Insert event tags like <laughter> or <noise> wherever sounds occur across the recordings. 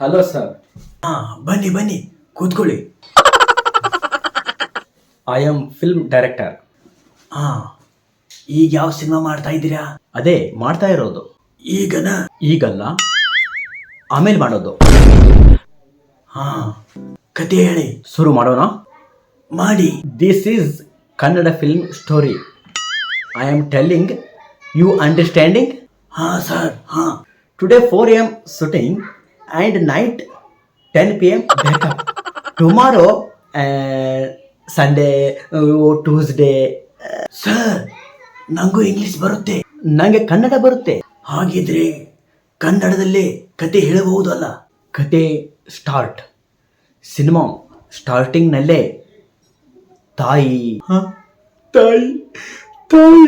Hello sir. ಹಾ ಬನ್ನಿ ಬನ್ನಿ ಕೂತ್ಕೊಳ್ಳಿ. ಐ ಆಮ್ ಫಿಲ್ಮ್ ಡೈರೆಕ್ಟರ್ ಹಾ ಈಗ ಯಾವ ಸಿನಿಮಾ ಮಾಡ್ತಾ ಇದ್ದೀರಾ? ಅದೇ ಮಾಡ್ತಾ ಇರೋದು. ಈಗನ? ಈಗಲ್ಲ ಆಮೇಲೆ ಮಾಡೋದು. ಹಾ ಕತೆ ಹೇಳಿ. ಶುರು ಮಾಡೋಣ? ಮಾಡಿ. This is Kannada film story I am telling you understanding ಹಾ ಸರ್ ಹಾ. Today four M shooting and night ten P M tomorrow Sunday Tuesday sir ನಂಗೂ ಇಂಗ್ಲಿಷ್ ಬರುತ್ತೆ. ನನಗೆ ಕನ್ನಡ ಬರುತ್ತೆ. ಹಾಗಿದ್ರೆ ಕನ್ನಡದಲ್ಲೇ ಕತೆ ಹೇಳಬಹುದಲ್ಲ ಕತೆ ಸ್ಟಾರ್ಟ್ ಸಿನಿಮಾ ಸ್ಟಾರ್ಟಿಂಗ್ನಲ್ಲೇ ತಾಯಿ. ತಾಯಿ? ತಾಯಿ.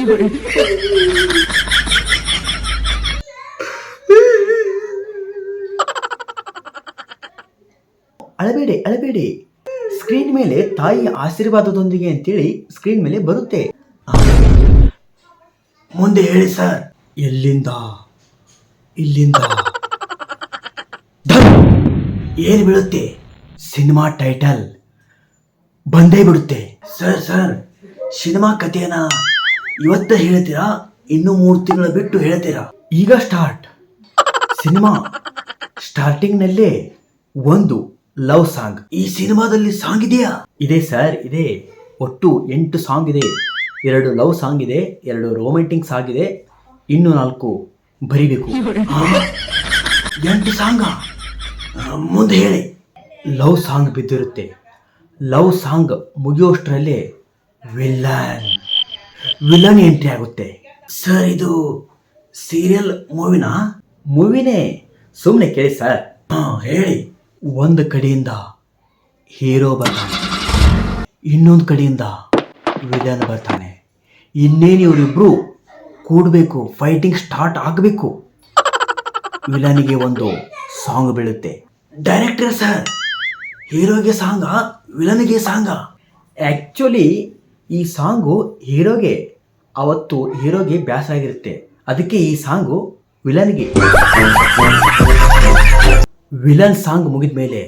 <laughs> ಅಳಬೇಡಿ ಅಳಬೇಡಿ. ಸ್ಕ್ರೀನ್ ಮೇಲೆ ತಾಯಿಯ ಆಶೀರ್ವಾದದೊಂದಿಗೆ ಅಂತೇಳಿ ಸ್ಕ್ರೀನ್ ಮೇಲೆ ಬರುತ್ತೆ. ಮುಂದೆ ಹೇಳಿ ಸರ್. ಎಲ್ಲಿಂದ? ಇಲ್ಲಿಂದ? ಏನು ಬೀಳುತ್ತೆ? Cinema title. ಬಂದೇ ಬಿಡುತ್ತೆ. ಸರ್ ಸರ್, ಸಿನಿಮಾ ಕಥೆಯನ್ನ ಇವತ್ತ ಹೇಳ್ತೀರಾ? ಇನ್ನು ಮೂರು ತಿಂಗಳ ಬಿಟ್ಟು ಹೇಳ್ತೀರಾ? ಈಗ ಸ್ಟಾರ್ಟ್. ಸಿನಿಮಾ ಸ್ಟಾರ್ಟಿಂಗ್ನಲ್ಲೇ ಒಂದು ಲವ್ ಸಾಂಗ್ ಈ ಸಿನಿಮಾದಲ್ಲಿ ಸಾಂಗ್ ಇದೆಯಾ? ಇದೆ ಸರ್ ಇದೆ. ಒಟ್ಟು ಎಂಟು ಸಾಂಗ್ ಇದೆ. ಎರಡು ಲವ್ ಸಾಂಗ್ ಇದೆ ಎರಡು ರೊಮ್ಯಾಂಟಿಕ್ ಸಾಂಗ್ ಇದೆ. ಇನ್ನು ನಾಲ್ಕು ಬರಿಬೇಕು. ಎಂಟು ಸಾಂಗ ಮುಂದೆ ಹೇಳಿ. ಲವ್ ಸಾಂಗ್ ಬಿದ್ದಿರುತ್ತೆ. ಲವ್ ಸಾಂಗ್ ಮುಗಿಯೋಷ್ಟರಲ್ಲೇ ವಿಲನ್ ವಿಲನ್ ಎಂಟ್ರಿ ಆಗುತ್ತೆ. ಸರ್ ಇದು ಸೀರಿಯಲ್ ಮೂವಿನಾ ಮೂವಿನೇ ಸುಮ್ಮನೆ ಕೇಳಿ ಸರ್. ಹಾ ಹೇಳಿ. ಒಂದು ಕಡೆಯಿಂದ ಹೀರೋ ಬರ್ತಾನೆ, ಇನ್ನೊಂದು ಕಡೆಯಿಂದ ವಿಲನ್ ಬರ್ತಾನೆ. ಇನ್ನೇನು ಇವರಿಬ್ರು ಕೂಡಬೇಕು ಫೈಟಿಂಗ್ ಸ್ಟಾರ್ಟ್ ಆಗಬೇಕು. ವಿಲನಿಗೆ ಒಂದು ಸಾಂಗ್ ಬೀಳುತ್ತೆ. ಡೈರೆಕ್ಟರ್ ಸರ್ ಹೀರೋಗೆ ಸಾಂಗ, ವಿಲನ್ಗೆ ಸಾಂಗ. ಆ್ಯಕ್ಚುಲಿ ಈ ಸಾಂಗು ಹೀರೋಗೆ, ಅವತ್ತು ಹೀರೋಗೆ ಬ್ಯಾಸ ಆಗಿರುತ್ತೆ. ಅದಕ್ಕೆ ಈ ಸಾಂಗು ವಿಲನ್ಗೆ. ವಿಲನ್ ಸಾಂಗ್ ಮುಗಿದ ಮೇಲೆ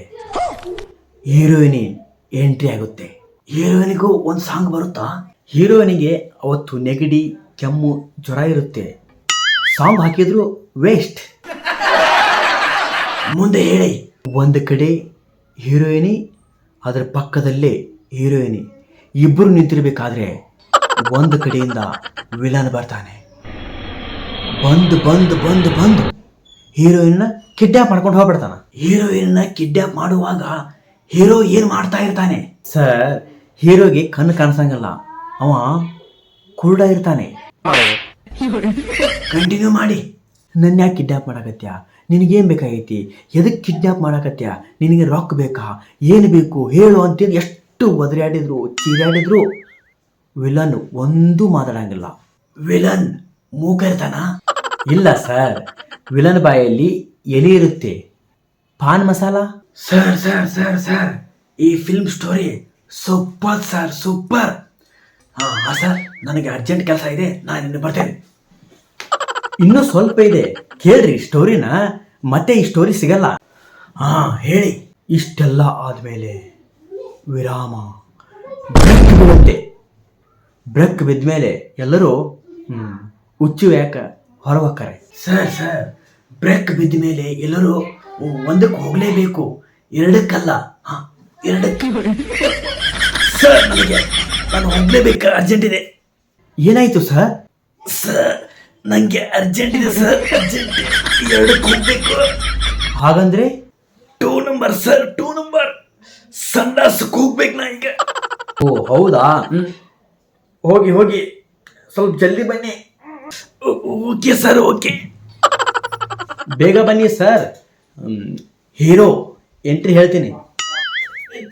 ಹೀರೋಯಿನಿ ಎಂಟ್ರಿ ಆಗುತ್ತೆ. ಹೀರೋಯಿನಿಗೂ ಒಂದು ಸಾಂಗ್ ಬರುತ್ತಾ? ಹೀರೋಯಿನಿಗೆ ಅವತ್ತು ನೆಗಡಿ, ಕೆಮ್ಮು, ಜ್ವರ ಇರುತ್ತೆ. ಸಾಂಗ್ ಹಾಕಿದ್ರು ವೇಸ್ಟ್. ಮುಂದೆ ಹೇಳಿ. ಒಂದು ಕಡೆ ಹೀರೋಯಿನಿ, ಅದರ ಪಕ್ಕದಲ್ಲೇ ಹೀರೋಯಿನಿ. ಇಬ್ಬರು ನಿಂತಿರ್ಬೇಕಾದ್ರೆ ಒಂದು ಕಡೆಯಿಂದ ವಿಲನ್ ಬರ್ತಾನೆ. ಬಂದು ಬಂದು ಬಂದು ಬಂದು. ಹೀರೋಯಿನ್ನ ಕಿಡ್ನಾಪ್ ಮಾಡ್ಕೊಂಡು ಹೋಗ್ಬಿಡ್ತಾನ. ಹೀರೋಯಿನ್ನ ಕಿಡ್ನಾಪ್ ಮಾಡುವಾಗ ಹೀರೋ ಏನು ಮಾಡ್ತಾ ಇರ್ತಾನೆ? ಸರ್ ಹೀರೋಗೆ ಕಣ್ಣು ಕಾಣಿಸಂಗಲ್ಲ. ಅವ ಕುರುಡ ಇರ್ತಾನೆ. ಕಂಟಿನ್ಯೂ ಮಾಡಿ. ನನ್ನ ಯಾಕೆ ಕಿಡ್ನಾಪ್ ಮಾಡಕತ್ಯ ನಿನಗೇನು ಬೇಕಾಗೈತಿ? ಎದಕ್ಕೆ ಕಿಡ್ನಾಪ್ ಮಾಡಕತ್ಯ ನಿನಗೆ ರಾಕ್ ಬೇಕಾ? ಏನು ಬೇಕು? ಹೇಳು ಅಂತೇಳಿ ಎಷ್ಟು ಒದರಾಡಿದ್ರು ಚೀರಾಡಿದ್ರು ವಿಲನ್ ಒಂದೂ ಮಾತಾಡಂಗಿಲ್ಲ. ವಿಲನ್ ಮೂಕ ಇರ್ತಾನ? ಇಲ್ಲ ಸರ್. ವಿಲನ್ ಬಾಯಲ್ಲಿ ಎಲೆ ಇರುತ್ತೆ. Pan masala? Sir sir sir sir ಈ film story super sir super. ಹಾ ಸರ್ ನನಗೆ ಅರ್ಜೆಂಟ್ ಕೆಲಸ ಇದೆ ನಾನು ಇನ್ನು ಬರ್ತೇನೆ. ಇನ್ನೂ ಸ್ವಲ್ಪ ಇದೆ. ಕೇಳ್ರಿ ಸ್ಟೋರಿನ ಮತ್ತೆ ಈ ಸ್ಟೋರಿ ಸಿಗಲ್ಲ. ಹಾ ಹೇಳಿ. ಇಷ್ಟೆಲ್ಲ ಆದಮೇಲೆ ವಿರಾಮ. ಬ್ರಕ್ ಬೀಳುತ್ತೆ ಬಿದ್ದ ಮೇಲೆ ಎಲ್ಲರೂ ಹ್ಮ್, ಹುಚ್ಚು ಯಾಕ? ಹೊರವಕ್ಕರೆ ಸರ್ ಸರ್ ಬ್ರೇಕ್ ಬಿದ್ದ ಮೇಲೆ ಎಲ್ಲರೂ ಒಂದಕ್ಕೆ ಹೋಗಲೇಬೇಕು ಎರಡಕ್ಕಲ್ಲ ಹಾಂ ಎರಡಕ್ಕೆ. ಸರ್ ನನಗೆ ನಾನು ಹೋಗಲೇಬೇಕು ಅರ್ಜೆಂಟ್ ಇದೆ. ಏನಾಯ್ತು ಸರ್ ಸರ್ ನನಗೆ ಅರ್ಜೆಂಟ್ ಇದೆ ಸರ್ ಅರ್ಜೆಂಟ್ ಎರಡಕ್ಕೆ ಹೋಗ್ಬೇಕು. ಹಾಗಂದ್ರೆ? Two number sir two number ಸಂಡಾಸಕ್ಕೆ ಹೋಗ್ಬೇಕು ನಾ ಈಗ. ಓ ಹೌದಾ? ಹೋಗಿ ಹೋಗಿ ಸ್ವಲ್ಪ ಜಲ್ದಿ ಬನ್ನಿ. ಓಕೆ ಸರ್ ಓಕೆ ಬೇಗ ಬನ್ನಿ ಸರ್. ಹೀರೋ ಎಂಟ್ರಿ ಹೇಳ್ತೀನಿ.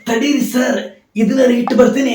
ತಡೀರಿ ಸರ್ ಇದನ್ನ ಇಟ್ಟು ಬರ್ತೀನಿ.